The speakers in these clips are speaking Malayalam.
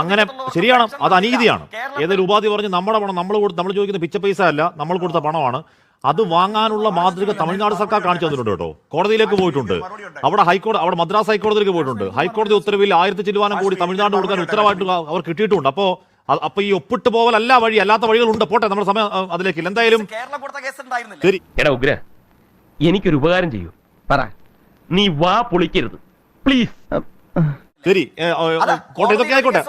അങ്ങനെ ശരിയാണ്. അത് അനീതിയാണ്. ഏതൊരു ഉപാധി പറഞ്ഞ് നമ്മുടെ പണം നമ്മൾ നമ്മൾ ചോദിക്കുന്ന പിച്ച പൈസ അല്ല നമ്മൾ കൊടുത്ത പണമാണ്. അത് വാങ്ങാനുള്ള മാതൃക തമിഴ്നാട് സർക്കാർ കാണിച്ചു തന്നിട്ടുണ്ട് കേട്ടോ. കോടതിയിലേക്ക് പോയിട്ടുണ്ട്. അവിടെ ഹൈക്കോടതി അവിടെ മദ്രാസ് ഹൈക്കോടതിയിലേക്ക് പോയിട്ടുണ്ട്. ഹൈക്കോടതി ഉത്തരവിൽ ആയിരത്തി ചില്ലുവാനം കൂടി തമിഴ്നാട് കൊടുക്കാൻ ഉത്തരവായിട്ട് അവർ കിട്ടിയിട്ടുണ്ട്. അപ്പോ അപ്പൊ ഈ ഒപ്പിട്ട് പോവലല്ല വഴി അല്ലാത്ത വഴികളുണ്ട്. പോട്ടെ നമ്മുടെ സമയം അതിലേക്ക് അതിലേക്കില്ല എന്തായാലും കേരളം കൊടുത്ത കേസ് ഉണ്ടായിരുന്നില്ല. ശരി. എടാ ഉഗ്ര എനിക്കൊരു ഉപകാരം ചെയ്യൂ. പറ. നീ വാ പൊളിക്കരുത്. പ്ലീസ്. ശരി കോട്ടയത്തൊക്കെ ഇതൊക്കെ ആയിക്കോട്ടെ.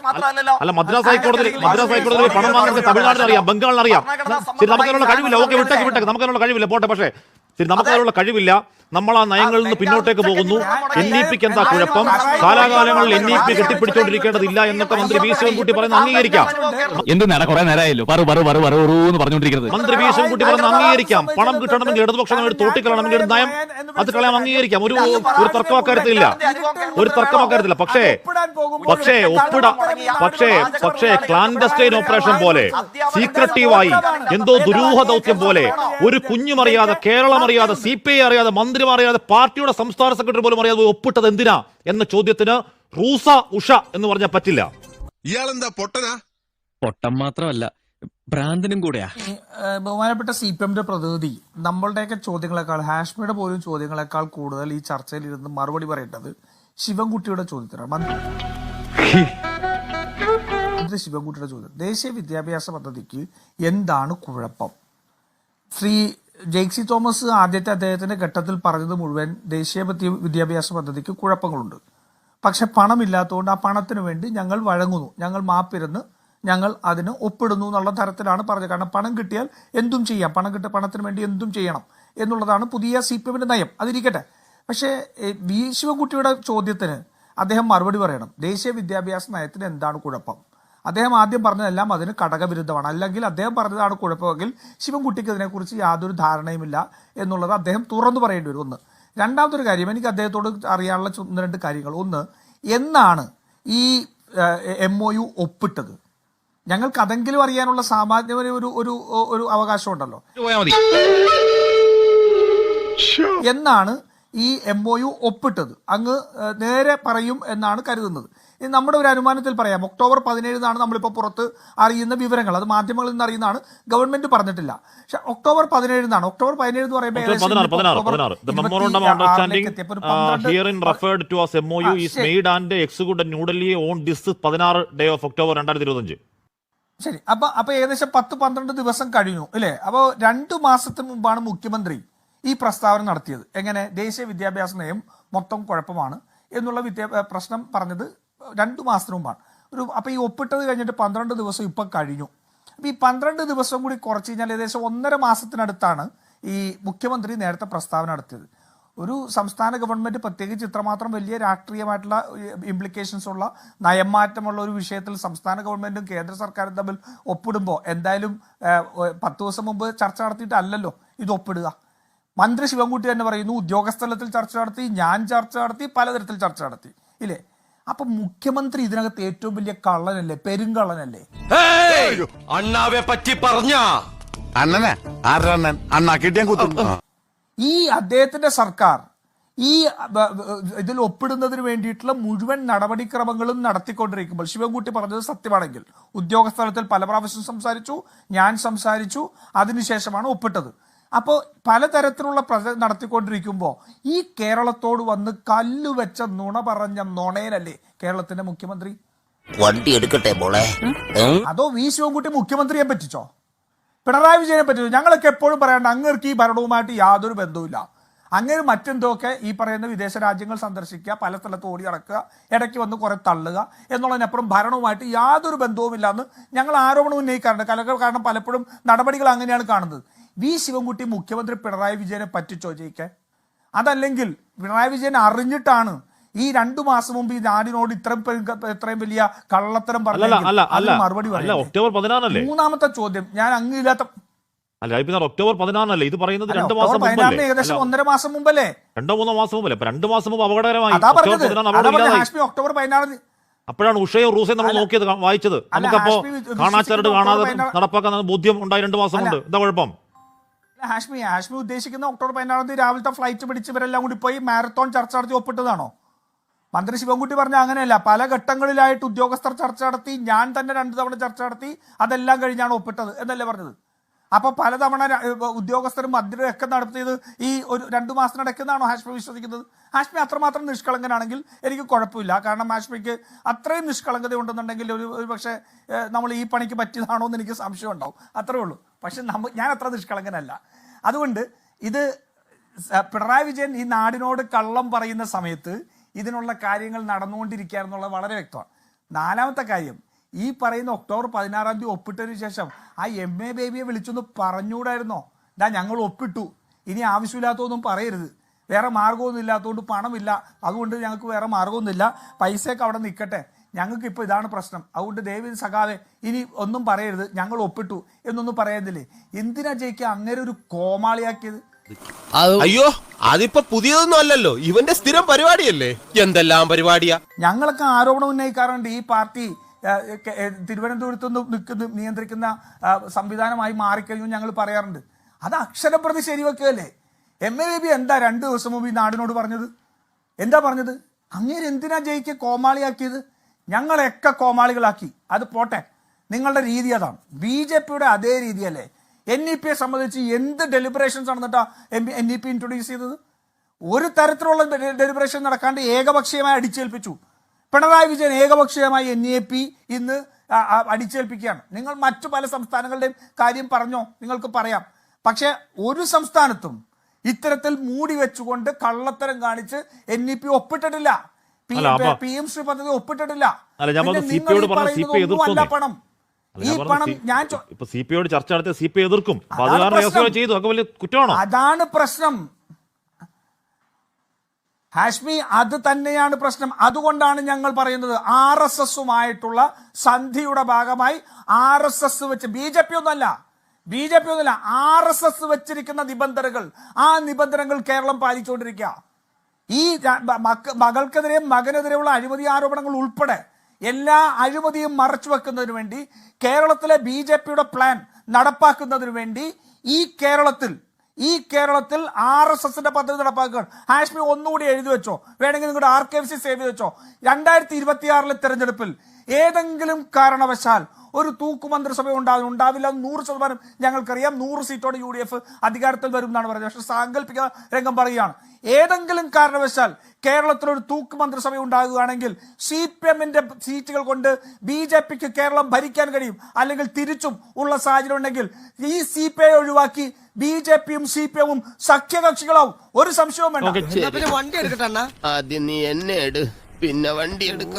അല്ല മദ്രാസ് ഹൈക്കോടതി മദ്രാസ് ഹൈക്കോടതി പണം വാങ്ങുന്നത് തമിഴ്നാടിന് അറിയാം ബംഗാളിന് അറിയാം ശരി നമുക്കതിനുള്ള കഴിവില്ല. ഓക്കെ വിട്ടേക്ക് വിട്ടേക്ക്. നമുക്കതിനുള്ള കഴിവില്ല. പോട്ടെ പക്ഷേ നമുക്കതിനുള്ള കഴിവില്ല. നമ്മൾ ആ നയങ്ങളിൽ നിന്ന് പിന്നോട്ടേക്ക് പോകുന്നു. എൻ ഇ പിക്ക് എന്താ കുഴപ്പം? കാലാകാലങ്ങളിൽ എൻ ഇ പി കെട്ടിപ്പിടിച്ചുകൊണ്ടിരിക്കേണ്ടതില്ല എന്നൊക്കെ മന്ത്രി വി ശിവൻകുട്ടി പറയുന്നത് അംഗീകരിക്കാം. എന്ത് നേരം കുറെ നേരമായല്ലോ പറു പറു പറു പറു എന്ന് പറഞ്ഞുകൊണ്ടിരിക്കുന്നത്. മന്ത്രി വി ശിവൻകുട്ടി പറയുന്നത് അംഗീകരിക്കാം. പണം കിട്ടണമെങ്കിൽ ഇടതുപക്ഷം ഒരു തോട്ടിക്കളയണമെങ്കിൽ ഒരു നയം അത് കളയാൻ അംഗീകരിക്കാം. ഒരു ഒരു തർക്കം അക്കാര്യത്തിലില്ല. ഒരു തർക്കം അക്കാര്യത്തില്ല പക്ഷേ പക്ഷേ ഒപ്പിട പക്ഷേ പക്ഷേ ക്ലാൻഡസ്റ്റൈൻ ഓപ്പറേഷൻ പോലെ സീക്രട്ടീവായി എന്തോ ദുരൂഹ ദൗത്യം പോലെ ഒരു കുഞ്ഞുമറിയാതെ കേരളം അറിയാതെ സി പി ഐ അറിയാതെ മന്ത്രിമാർ അറിയാതെ പാർട്ടിയുടെ സംസ്ഥാന സെക്രട്ടറി പോലും അറിയാതെ ഒപ്പിട്ടത് എന്തിനാ? എന്ന ചോദ്യത്തിന് റൂസ ഉഷ എന്ന് പറഞ്ഞാൽ പറ്റില്ല. ഇയാളെന്താ പൊട്ടനാ? പൊട്ടം മാത്രമല്ല ഭ്രാന്തനും കൂടെയാ. ബഹുമാനപ്പെട്ട സി പി എമ്മിന്റെ പ്രതിനിധി നമ്മളുടെയൊക്കെ ചോദ്യങ്ങളെക്കാൾ ഹാഷ്മിയുടെ പോലും ചോദ്യങ്ങളെക്കാൾ കൂടുതൽ ഈ ചർച്ചയിൽ ഇരുന്ന് മറുപടി പറയേണ്ടത് ശിവൻകുട്ടിയുടെ ചോദ്യത്തിനാണ്. ശിവൻകുട്ടിയുടെ ചോദ്യം. ദേശീയ വിദ്യാഭ്യാസ പദ്ധതിക്ക് എന്താണ് കുഴപ്പം? ശ്രീ ജെയ്ക്സി തോമസ് ആദ്യത്തെ അദ്ദേഹത്തിന്റെ ഘട്ടത്തിൽ പറഞ്ഞത് മുഴുവൻ ദേശീയ വിദ്യ- വിദ്യാഭ്യാസ പദ്ധതിക്ക് കുഴപ്പങ്ങളുണ്ട്. പക്ഷെ പണമില്ലാത്തതുകൊണ്ട് ആ പണത്തിന് വേണ്ടി ഞങ്ങൾ വഴങ്ങുന്നു. ഞങ്ങൾ മാപ്പിരുന്ന് ഞങ്ങൾ അതിന് ഒപ്പിടുന്നു എന്നുള്ള തരത്തിലാണ് പറഞ്ഞത്. കാരണം പണം കിട്ടിയാൽ എന്തും ചെയ്യാം. പണം കിട്ടിയ പണത്തിന് വേണ്ടി എന്തും ചെയ്യണം എന്നുള്ളതാണ് പുതിയ സി പി എമ്മിന്റെ നയം. അതിരിക്കട്ടെ. പക്ഷേ വി ശിവൻകുട്ടിയുടെ ചോദ്യത്തിന് അദ്ദേഹം മറുപടി പറയണം. ദേശീയ വിദ്യാഭ്യാസ നയത്തിന് എന്താണ് കുഴപ്പം? അദ്ദേഹം ആദ്യം പറഞ്ഞതെല്ലാം അതിന് ഘടകവിരുദ്ധമാണ് അല്ലെങ്കിൽ അദ്ദേഹം പറഞ്ഞതാണ് കുഴപ്പമെങ്കിൽ ശിവൻകുട്ടിക്ക് ഇതിനെക്കുറിച്ച് യാതൊരു ധാരണയുമില്ല എന്നുള്ളത് അദ്ദേഹം തുറന്നു പറയേണ്ടി വരും. ഒന്ന്. രണ്ടാമതൊരു കാര്യം എനിക്ക് അദ്ദേഹത്തോട് അറിയാനുള്ള രണ്ട് കാര്യങ്ങൾ. ഒന്ന് എന്നാണ് ഈ എം ഒ യു ഒപ്പിട്ടത്? ഞങ്ങൾക്ക് അതെങ്കിലും അറിയാനുള്ള സാമാന്യ ഒരു ഒരു ഒരു അവകാശമുണ്ടല്ലോ. എന്നാണ് ഈ എം ഒ യു ഒപ്പിട്ടത്. അങ്ങ് നേരെ പറയും എന്നാണ് കരുതുന്നത്. ഇനി നമ്മുടെ ഒരു അനുമാനത്തിൽ പറയാം. ഒക്ടോബർ പതിനേഴിനാണ് നമ്മളിപ്പോൾ പുറത്ത് അറിയുന്ന വിവരങ്ങൾ. അത് മാധ്യമങ്ങളിൽ നിന്ന് അറിയുന്നതാണ്. ഗവൺമെന്റ് പറഞ്ഞിട്ടില്ല. പക്ഷെ ഒക്ടോബർ പതിനേഴിനാണ്. ഒക്ടോബർ പതിനേഴ് എന്ന് പറയുമ്പോൾ ശരി. അപ്പൊ അപ്പൊ ഏകദേശം പത്ത് പന്ത്രണ്ട് ദിവസം കഴിഞ്ഞു അല്ലേ? അപ്പോൾ രണ്ടു മാസത്തിന് മുമ്പാണ് മുഖ്യമന്ത്രി ഈ പ്രസ്താവന നടത്തിയത്. എങ്ങനെ? ദേശീയ വിദ്യാഭ്യാസ നയം മൊത്തം കുഴപ്പമാണ് എന്നുള്ള വിദ്യാ പ്രശ്നം പറഞ്ഞത് രണ്ടു മാസത്തിന് മുമ്പാണ്. ഒരു അപ്പോൾ ഈ ഒപ്പിട്ടത് കഴിഞ്ഞിട്ട് പന്ത്രണ്ട് ദിവസം ഇപ്പം കഴിഞ്ഞു. അപ്പോൾ ഈ പന്ത്രണ്ട് ദിവസം കൂടി കുറച്ച് കഴിഞ്ഞാൽ ഏകദേശം ഒന്നര മാസത്തിനടുത്താണ് ഈ മുഖ്യമന്ത്രി നേരത്തെ പ്രസ്താവന നടത്തിയത്. ഒരു സംസ്ഥാന ഗവൺമെന്റ് പ്രത്യേകിച്ച് ഇത്രമാത്രം വലിയ രാഷ്ട്രീയമായിട്ടുള്ള ഇംപ്ലിക്കേഷൻസ് ഉള്ള നയംമാറ്റമുള്ള ഒരു വിഷയത്തിൽ സംസ്ഥാന ഗവൺമെന്റും കേന്ദ്ര സർക്കാരും തമ്മിൽ ഒപ്പിടുമ്പോൾ എന്തായാലും പത്ത് ദിവസം മുമ്പ് ചർച്ച നടത്തിയിട്ടല്ലല്ലോ ഇത് ഒപ്പിടുക. മന്ത്രി ശിവൻകുട്ടി തന്നെ പറയുന്നു ഉദ്യോഗസ്ഥലത്തിൽ ചർച്ച നടത്തി ഞാൻ ചർച്ച നടത്തി പലതരത്തിൽ ചർച്ച നടത്തി. ഇല്ലേ? അപ്പൊ മുഖ്യമന്ത്രി ഇതിനകത്ത് ഏറ്റവും വലിയ കള്ളനല്ലേ? പെരുങ്കള്ളനല്ലേ? അണ്ണാവെ പറ്റി പറഞ്ഞ. അണ്ണനാ? ആരണ്ണൻ അണ്ണാ കിട്ടിയാൻ കുത്തും. ഈ അദ്ദേഹത്തിന്റെ സർക്കാർ ഈ ഇതിൽ ഒപ്പിടുന്നതിന് വേണ്ടിയിട്ടുള്ള മുഴുവൻ നടപടിക്രമങ്ങളും നടത്തിക്കൊണ്ടിരിക്കുമ്പോൾ ശിവൻകുട്ടി പറഞ്ഞത് സത്യമാണെങ്കിൽ ഉദ്യോഗസ്ഥലത്തിൽ പല പ്രാവശ്യം സംസാരിച്ചു ഞാൻ സംസാരിച്ചു അതിനുശേഷമാണ് ഒപ്പിട്ടത്. അപ്പോൾ പലതരത്തിലുള്ള പ്രച നടത്തിക്കൊണ്ടിരിക്കുമ്പോൾ ഈ കേരളത്തോട് വന്ന് കല്ലുവെച്ച നുണ പറഞ്ഞ നുണയനല്ലേ കേരളത്തിന്റെ മുഖ്യമന്ത്രി? വണ്ടി എടുക്കട്ടെ മോളെ. അതോ വി ശിവൻകുട്ടി മുഖ്യമന്ത്രിയെ പറ്റിച്ചോ? പിണറായി വിജയനെ പറ്റിച്ചോ? ഞങ്ങളൊക്കെ എപ്പോഴും പറയാണ്ട് അങ്ങേർക്ക് ഈ ഭരണവുമായിട്ട് യാതൊരു ബന്ധവുമില്ല. അങ്ങനെ മറ്റെന്തൊക്കെ ഈ പറയുന്ന വിദേശ രാജ്യങ്ങൾ സന്ദർശിക്കുക പല സ്ഥലത്ത് ഓടി നടക്കുക ഇടയ്ക്ക് വന്ന് കുറെ തള്ളുക എന്നുള്ളതിനപ്പുറം ഭരണവുമായിട്ട് യാതൊരു ബന്ധവുമില്ലാന്ന് ഞങ്ങൾ ആരോപണം ഉന്നയിക്കാറുണ്ട്. കലകൾ കാരണം പലപ്പോഴും നടപടികൾ അങ്ങനെയാണ് കാണുന്നത്. വി ശിവൻകുട്ടി മുഖ്യമന്ത്രി പിണറായി വിജയനെ പറ്റിച്ചോ ചോദിക്കേ അതല്ലെങ്കിൽ പിണറായി വിജയൻ അറിഞ്ഞിട്ടാണ് ഈ രണ്ടു മാസം മുമ്പ് ഈ നാടിനോട് ഇത്രയും ഇത്രയും വലിയ കള്ളത്തരം പറഞ്ഞു മറുപടി? ഒക്ടോബർ മൂന്നാമത്തെ ചോദ്യം. ഞാൻ അങ്ങില്ലാത്ത അല്ല ഇപ്പൊ ഒക്ടോബർ പതിനാറല്ലേ ഇത് പറയുന്നത് രണ്ടു മാസം മുമ്പല്ലേ? ഏകദേശം ഒന്നര മാസം മുമ്പല്ലേ? രണ്ടോ മൂന്നോ മാസം മുമ്പല്ലേ? അപ്പൊ രണ്ട് മാസം മുമ്പ് അപകടകരമായി. ഒക്ടോബർ പതിനാറ് അപ്പോഴാണ് ഉഷയും റൂസയും നമ്മൾ നോക്കിയത് വായിച്ചത്. നമുക്കപ്പോ കാണാച്ചരട് കാണാതെ നടപ്പാക്കാൻ ബോധ്യം ഉണ്ടായി രണ്ട് മാസം കൊണ്ട്. എന്താ കുഴപ്പം. ഹാഷ്മി ഹാഷ്മി ഉദ്ദേശിക്കുന്ന ഒക്ടോബർ പതിനാറാം തീയതി രാവിലത്തെ ഫ്ലൈറ്റ് പിടിച്ച് ഇവരെല്ലാം കൂടി പോയി മാരത്തോൺ ചർച്ച നടത്തി ഒപ്പിട്ടതാണോ? മന്ത്രി ശിവൻകുട്ടി പറഞ്ഞ അങ്ങനെയല്ല. പല ഘട്ടങ്ങളിലായിട്ട് ഉദ്യോഗസ്ഥർ ചർച്ച നടത്തി ഞാൻ തന്നെ രണ്ടു തവണ ചർച്ച നടത്തി അതെല്ലാം കഴിഞ്ഞാണ് ഒപ്പിട്ടത് എന്നല്ലേ പറഞ്ഞത്? അപ്പൊ പലതവണ ഉദ്യോഗസ്ഥരും മന്ത്രിയും ഒക്കെ നടത്തിയത് ഈ ഒരു രണ്ടു മാസത്തിനിടയ്ക്കെന്നാണോ ഹാഷ്മി വിശ്വസിക്കുന്നത്? ഹാഷ്മി അത്രമാത്രം നിഷ്കളങ്കനാണെങ്കിൽ എനിക്ക് കുഴപ്പമില്ല. കാരണം ഹാഷ്മിക്ക് അത്രയും നിഷ്കളങ്കത ഉണ്ടെന്നുണ്ടെങ്കിൽ ഒരു ഒരു പക്ഷേ നമ്മൾ ഈ പണിക്ക് പറ്റിയതാണോ എന്ന് എനിക്ക് സംശയം ഉണ്ടാവും. അത്രേ ഉള്ളൂ. പക്ഷെ നമ്മ ഞാൻ അത്ര നിഷ്കളങ്കനല്ല. അതുകൊണ്ട് ഇത് പിണറായി വിജയൻ ഈ നാടിനോട് കള്ളം പറയുന്ന സമയത്ത് ഇതിനുള്ള കാര്യങ്ങൾ നടന്നുകൊണ്ടിരിക്കുക എന്നുള്ളത് വളരെ വ്യക്തമാണ്. നാലാമത്തെ കാര്യം ഈ പറയുന്ന ഒക്ടോബർ പതിനാറാം തീയതി ഒപ്പിട്ടതിന് ശേഷം ആ എം എ ബേബിയെ വിളിച്ചൊന്ന് പറഞ്ഞുകൂടായിരുന്നോ? ഇതാ ഞങ്ങൾ ഒപ്പിട്ടു. ഇനി ആവശ്യമില്ലാത്തതൊന്നും പറയരുത്. വേറെ മാർഗമൊന്നും ഇല്ലാത്തതുകൊണ്ട് പണമില്ല. അതുകൊണ്ട് ഞങ്ങൾക്ക് വേറെ മാർഗമൊന്നുമില്ല പൈസയൊക്കെ അവിടെ നിൽക്കട്ടെ. ഞങ്ങൾക്ക് ഇപ്പോൾ ഇതാണ് പ്രശ്നം. അതുകൊണ്ട് ദേവിന് സഖാവെ ഇനി ഒന്നും പറയരുത്. ഞങ്ങൾ ഒപ്പിട്ടു എന്നൊന്നും പറയുന്നില്ലേ എന്തിനാ ജയിക്കുക അങ്ങനെ ഒരു കോമാളിയാക്കിയത്? അയ്യോ അതിപ്പോ പുതിയതൊന്നും അല്ലല്ലോ. ഇവന്റെ സ്ഥിരം പരിപാടിയല്ലേ? എന്തെല്ലാം പരിപാടിയാ? ഞങ്ങളൊക്കെ ആരോപണം ഉന്നയിക്കാറുണ്ട് ഈ പാർട്ടി തിരുവനന്തപുരത്ത് നിന്ന് നിൽക്കുന്ന നിയന്ത്രിക്കുന്ന സംവിധാനമായി മാറിക്കഴിഞ്ഞു ഞങ്ങൾ പറയാറുണ്ട്. അത് അക്ഷരപ്രതി ശരിവെക്കുകയല്ലേ? എം എ ബി എന്താ രണ്ട് ദിവസം മുമ്പ് ഈ നാടിനോട് പറഞ്ഞത്? എന്താ പറഞ്ഞത്? അങ്ങനെ എന്തിനാ ജയിക്ക് കോമാളിയാക്കിയത്? ഞങ്ങളെയൊക്കെ കോമാളികളാക്കി. അത് പോട്ടെ. നിങ്ങളുടെ രീതി അതാണ്. ബി ജെ പിയുടെ അതേ രീതിയല്ലേ. എൻ ഇ പിയെ സംബന്ധിച്ച് എന്ത് ഡെലിബറേഷൻസ് നടന്നിട്ടാ എൻ ഇ പി ഇൻട്രൊഡ്യൂസ് ചെയ്തത്? ഒരു തരത്തിലുള്ള ഡെലിബറേഷൻ നടക്കാണ്ട് ഏകപക്ഷീയമായി അടിച്ചേൽപ്പിച്ചു. പിണറായി വിജയൻ ഏകപക്ഷീയമായി എൻ എ പി ഇന്ന് അടിച്ചേൽപ്പിക്കുകയാണ്. നിങ്ങൾ മറ്റു പല സംസ്ഥാനങ്ങളുടെയും കാര്യം പറഞ്ഞോ? നിങ്ങൾക്ക് പറയാം. പക്ഷേ ഒരു സംസ്ഥാനത്തും ഇത്തരത്തിൽ മൂടി വെച്ചുകൊണ്ട് കള്ളത്തരം കാണിച്ച് എൻ ഇ പി ഒപ്പിട്ടിട്ടില്ല. പി- എം ശ്രീ പദ്ധതി ഒപ്പിട്ടിട്ടില്ല. അല്ല. പണം ഈ പണം. ഞാൻ സി- ചോ- ഇപ്പൊ സി പി ചർച്ച നടത്തിയ സി പി എതിർക്കും. അതാണ് പ്രശ്നം. രഹസ്യമായി ചെയ്തു അതൊക്കെ വലിയ കുറ്റമാണോ അതാണ് പ്രശ്നം ഹാഷ്മി അത് തന്നെയാണ് പ്രശ്നം. അതുകൊണ്ടാണ് ഞങ്ങൾ പറയുന്നത് ആർ എസ് എസുമായിട്ടുള്ള സന്ധിയുടെ ഭാഗമായി ആർ എസ് എസ് വെച്ച് ബി ജെ പി ഒന്നല്ല ബി ജെ പി ഒന്നല്ല ആർ എസ് എസ് വെച്ചിരിക്കുന്ന നിബന്ധനകൾ. ആ നിബന്ധനകൾ കേരളം പാലിച്ചുകൊണ്ടിരിക്കുക. ഈ മകൾക്കെതിരെ മകനെതിരെയുള്ള അഴിമതി ആരോപണങ്ങൾ ഉൾപ്പെടെ എല്ലാ അഴിമതിയും മറച്ചു വെക്കുന്നതിന് വേണ്ടി കേരളത്തിലെ ബി ജെ പിയുടെ പ്ലാൻ നടപ്പാക്കുന്നതിന് വേണ്ടി ഈ കേരളത്തിൽ ഈ കേരളത്തിൽ ആർ എസ് എസിന്റെ പദ്ധതി നടപ്പാക്കുകയാണ്. ഹാഷ്മി ഒന്നുകൂടി എഴുതി വെച്ചോ. വേണമെങ്കിൽ നിങ്ങളുടെ R K F C save ചെയ്ത് വെച്ചോ. രണ്ടായിരത്തി ഇരുപത്തിയാറിലെ തെരഞ്ഞെടുപ്പിൽ ഏതെങ്കിലും കാരണവശാൽ ഒരു തൂക്കു മന്ത്രിസഭ ഉണ്ടാകും ഉണ്ടാവില്ല നൂറ് ശതമാനം ഞങ്ങൾക്കറിയാം. നൂറ് സീറ്റോടെ യു ഡി എഫ് അധികാരത്തിൽ വരും എന്നാണ് പറയുന്നത്. പക്ഷേ സാങ്കല്പിക രംഗം പറയുകയാണ്. ഏതെങ്കിലും കാരണവശാൽ കേരളത്തിൽ ഒരു തൂക്ക് മന്ത്രിസഭ ഉണ്ടാകുകയാണെങ്കിൽ സി പി എമ്മിന്റെ സീറ്റുകൾ കൊണ്ട് ബി ജെ പിക്ക് കേരളം ഭരിക്കാൻ കഴിയും. അല്ലെങ്കിൽ തിരിച്ചും ഉള്ള സാഹചര്യം ഉണ്ടെങ്കിൽ ഈ സി പി ഐ ഒഴിവാക്കി ബി ജെ പിയും സി പി എമ്മും സഖ്യകക്ഷികളാവും. ഒരു സംശയവും വേണ്ട. പിന്നെ വണ്ടി എടുക്കട്ടെ ആദ്യം നീ എന്നെ എടു. പിന്നെ വണ്ടി എടുക്ക.